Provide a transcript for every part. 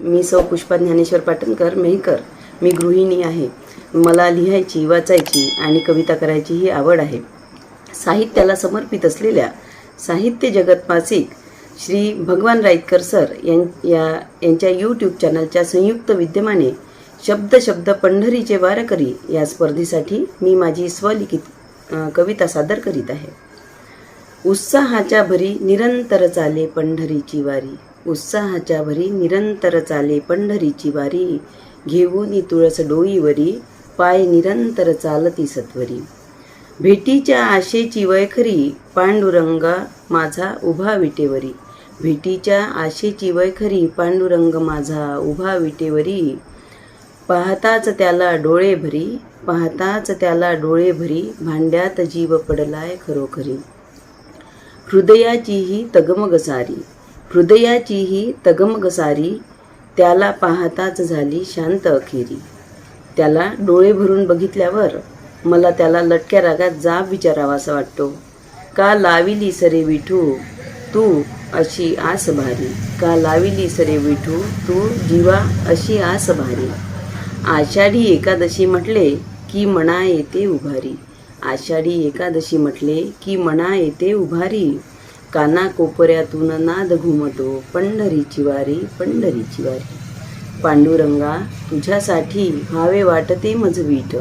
मी सौ पुष्पा ज्ञानेश्वर पाटणकर मेहकर. मी गृहिणी आहे. मला लिहायची वाचायची आणि कविता करायची ही आवड आहे. साहित्याला समर्पित असलेल्या साहित्य जगत मासिक श्री भगवान राईतकर सर यां या यांच्या यूट्यूब चॅनलच्या संयुक्त विद्यमाने शब्द शब्द पंढरीचे वारकरी या स्पर्धेसाठी मी माझी स्वलिखित कविता सादर करीत आहे. उत्साहाच्या भरी निरंतर चाले पंढरीची वारी. उत्साहाच्या भरी निरंतर चाले पंढरीची वारी. घेऊन तुळस डोईवरी पाय निरंतर चालती सत्वरी. भेटीच्या आशेची वयखरी पांडुरंगा माझा उभा विटेवरी. भेटीच्या आशेची वयखरी पांडुरंग माझा उभा विटेवरी. पाहताच त्याला डोळे भरी पाहताच त्याला डोळे भरी भांड्यात जीव पडलाय खरोखरी. हृदयाचीही तगमग सारी. हृदयाचीही तगमगसारी त्याला पाहताच झाली शांत अखेरी. त्याला डोळे भरून बघितल्यावर मला त्याला लटक्या रागात जाब विचारावासा वाटतो. का लाविली सरे विठू तू अशी आस भारी? का लाविली सरे विठू तू जीवा अशी आस भारी? आषाढी एकादशी म्हटले की मना येते उभारी. आषाढी एकादशी म्हटले की मना येते उभारी. काना कोपऱ्यातून नाद घुमतो पंढरीची वारी पंढरीची वारी. पांडुरंगा तुझ्यासाठी व्हावे वाटते मजवीट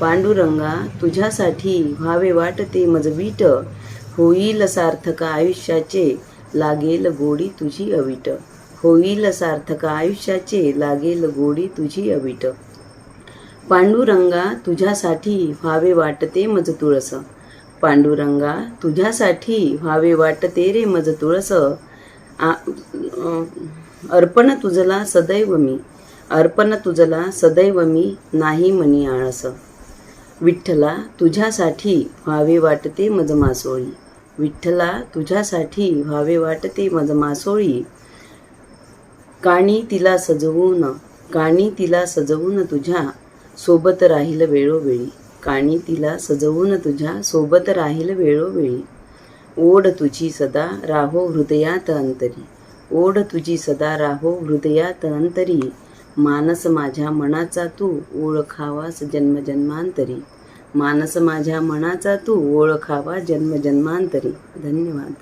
पांडुरंगा तुझ्यासाठी व्हावे वाटते मजवीट होईल सार्थक आयुष्याचे लागेल गोडी तुझी अवीट. होईल सार्थक आयुष्याचे लागेल गोडी तुझी अवीट. पांडुरंगा तुझ्यासाठी व्हावे वाटते मज तुळस. पांडुरंगा तुझ्यासाठी व्हावे वाटते रे मज तुळस. अर्पण तुझला सदैव मी अर्पण तुझला सदैव मी नाही मनी आळस. विठ्ठला तुझ्यासाठी व्हावे वाटते मज मासोळी. विठ्ठला तुझ्यासाठी व्हावे वाटते मज मासोळी. काणी तिला सजवून काणी तिला सजवून तुझ्या सोबत राहील वेळोवेळी. काणी तिला सजवून तुझ्या सोबत राहील वेळोवेळी. ओढ तुझी सदा राहो हृदयात अंतरी. ओढ तुझी सदा राहो हृदयात अंतरी. मानस माझ्या मनाचा तू ओळखावास जन्मजन्मांतरी मानस माझ्या मनाचा तू ओळखावा जन्मजन्मांतरी धन्यवाद.